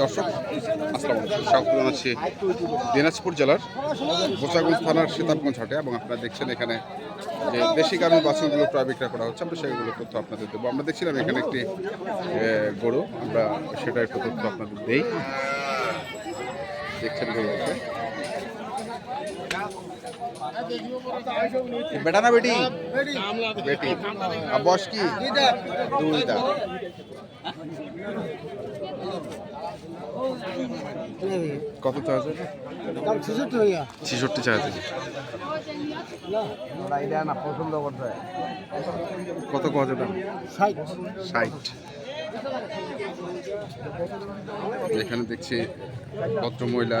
দর্শক স্বাগত জানাচ্ছি দিনাজপুর জেলার বোচাগঞ্জ থানার সীতাবগঞ্জ হাটে এবং আপনারা দেখছেন এখানে যে দেশি গাভী বাছুরগুলো প্রায় বিক্রয় করা হচ্ছে। আমরা সেগুলো তথ্য আপনাদের দেবো। আমরা দেখছিলাম এখানে একটি গরু। আমরা সেটা একটু তথ্য আপনাদের দেই। দেখছেন বেটা না বেটি? বেটি। আর বয়স কি? দুই কত চা আছে? ছেষট্টি চা আছে। কত কত দাম ষাট। এখানে দেখছি ভদ্র মহিলা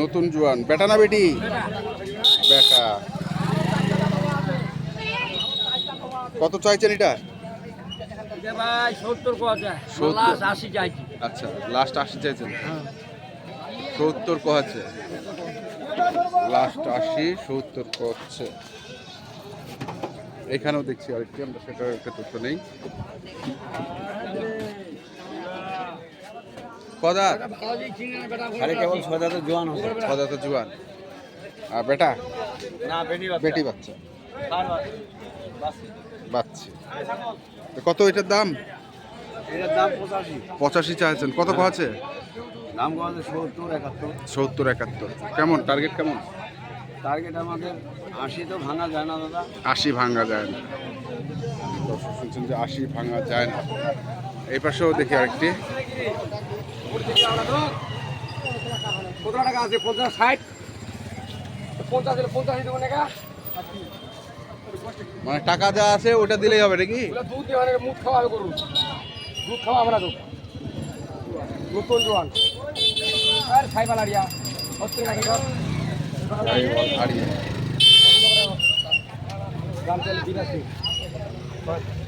নতুন জোয়ান। বেটা না বেটি? বেটা। কত চাইছেন এটা? আচ্ছা লাস্ট আশি চাইছেন। সত্তর কহাচ্ছে লাস্ট আশি, সত্তর কচ্ছে এখানেও দেখছি আরেকটি, আমরা সেটার একটা তথ্য নেই। কদা? খালি কেবল ছয়দাতে জোয়ান হচ্ছে। কদা তো জুয়ান। আর বেটা? না বেটি বেটি বাচ্চা। বাচ্চা। কত এটার দাম? এটার দাম পঁচাশি। পঁচাশি চাইছেন। কত কহাচ্ছে দাম কমাতে সত্তর একাত্তর। সত্তর একাত্তর। কেমন? টার্গেট কেমন? টার্গেট আমাদের আশি তো ভাঙা যায় না দাদা। আশি ভাঙা যায় না। শুনছেন যে আশি ভাঙা যায় না। এই পাশেও দেখি আরেকটি টাকা আছে পঞ্চাশ ষাট পঞ্চাশ হলে পঞ্চাশ দেবো মানে টাকা যা আছে ওটা দিলেই হবে নাকি দুধ মানে মুখ করুন দুধ খাওয়া আমরা তো নতুন জোয়ান আর খাইবা লাড়িয়া হচ্ছে নাকি সব এই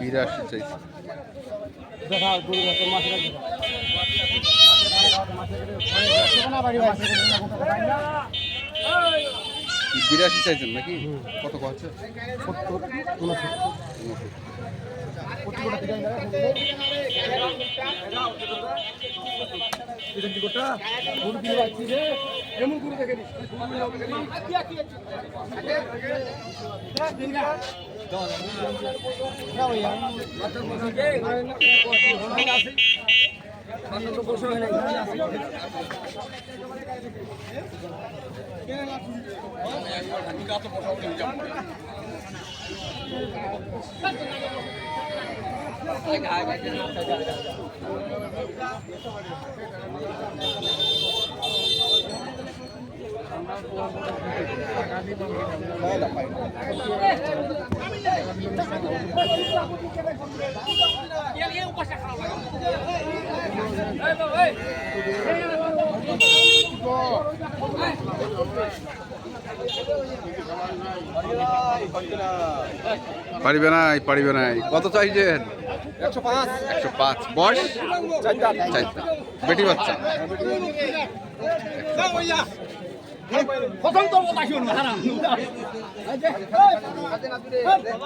বিরাশি চাইছে। বিরাশি চাইছেন নাকি? কত কচ্ছে সত্তর উনসত্তর। এমন করে দেখে Đây là phải পারিবে নাই পারিবে নাই। কত চাইছেন? একশো পাঁচ। একশো পাঁচ। বয়স? চাইছে বেটি বাচ্চা?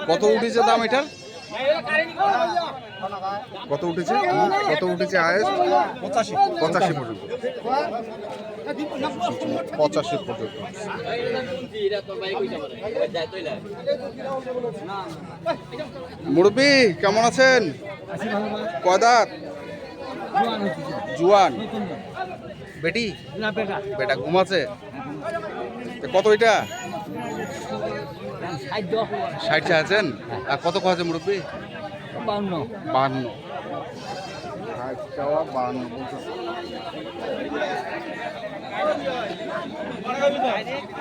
কত উঠেছে দাম এটার? কত উঠেছে? কত উঠেছে আয়েস পঁচাশি পঁচাশি পর্যন্ত। পঁচাশি পর্যন্ত। মুরব্বী কেমন আছেন? কদাত জুয়ান। বেটি? বেটা। ঘুমাচ্ছে? তো কত এটা? ষাট আছেন? আর কত খাওয়াছে মুরব্বী? বাউন্ন বান্ন ষাট বান্ন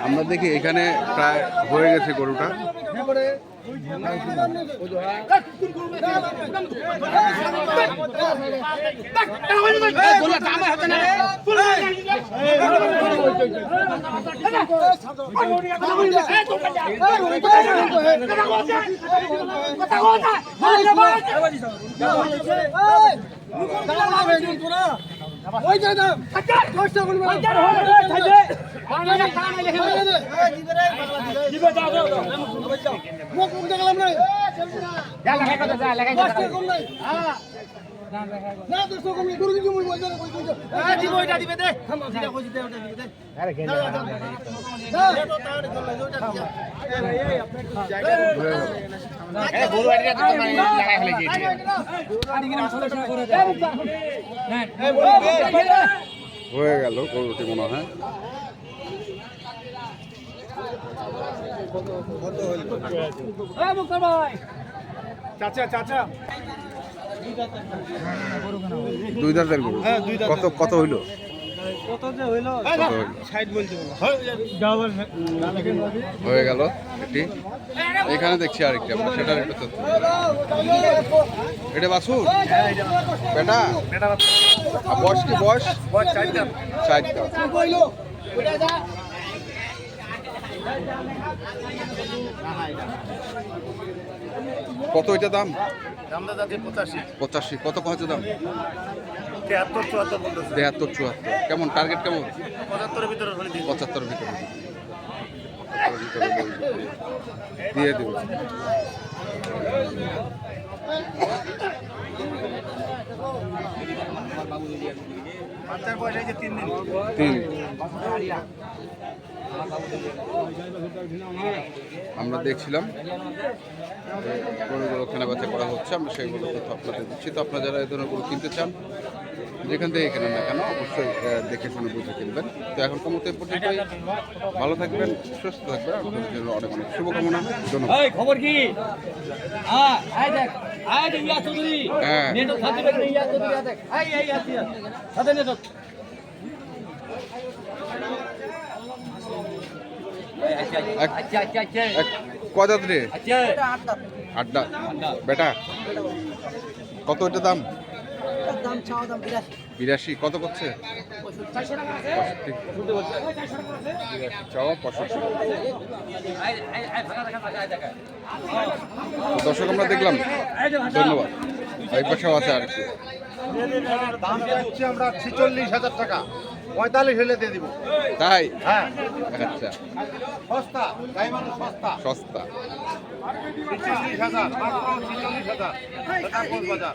আমরা দেখি এখানে প্রায় হয়ে গেছে গরুটা। মুখ মুখ দেখলাম না হয়ে গেল গরুটি মনে হয়। চাচা চাচা। দুই দাঁতের গরু? কত কত হইল? কত যে হইল হয়ে গেল এটি এখানে দেখছি আরেকটি আমরা সেটার একটু তথ্য এটা বাছুর? বেটা? বয়স কি বয়স? চারটা কত এটা দাম? পঁচাশি। কত কত দাম? তেহাত্তর চুয়াত্তর তেহাত্তর চুয়াত্তর। কেমন? টার্গেট কেমন? পঁচাত্তরের ভিতরে পঁচাত্তর ভিতরে পঁচাত্তরের ভিতরে দিয়ে দেবো। আমরা দেখছিলাম গরুগুলো কেনাবেচা করা হচ্ছে, আমরা সেইগুলো তথ্য আপনাদের দিচ্ছি। তো আপনারা যারা এই ধরনের গরু কিনতে চান, যেখান থেকে কেনেন না কেন, অবশ্যই দেখে শুনে বুঝে কিনবেন। তো এখন কমতে পর্যন্তই। ভালো থাকবেন, সুস্থ থাকবেন। আপনাদের জন্য অনেক অনেক শুভকামনা। ধন্যবাদ। খবর কি? হ্যাঁ আয় ইয়া চৌধুরী। নেটক সাথে ইয়া চৌধুরী আয় সাথে নেটক রে? আড্ডা বেটা কত এটা দাম? বিরাশি। কত করছে? চাওয়া পঁয়ষট্টি। দর্শক আমরা দেখলাম। ধন্যবাদ। এই পাশেও আছে আর কি দাম আমরা ছিচল্লিশ হাজার টাকা। পঁয়তাল্লিশ হলে দিয়ে দিব। তাই? হ্যাঁ। আচ্ছা। সস্তা মানুষ সস্তা। সস্তা। ছিচল্লিশ হাজার মাত্র ছিচল্লিশ হাজার। বাজার?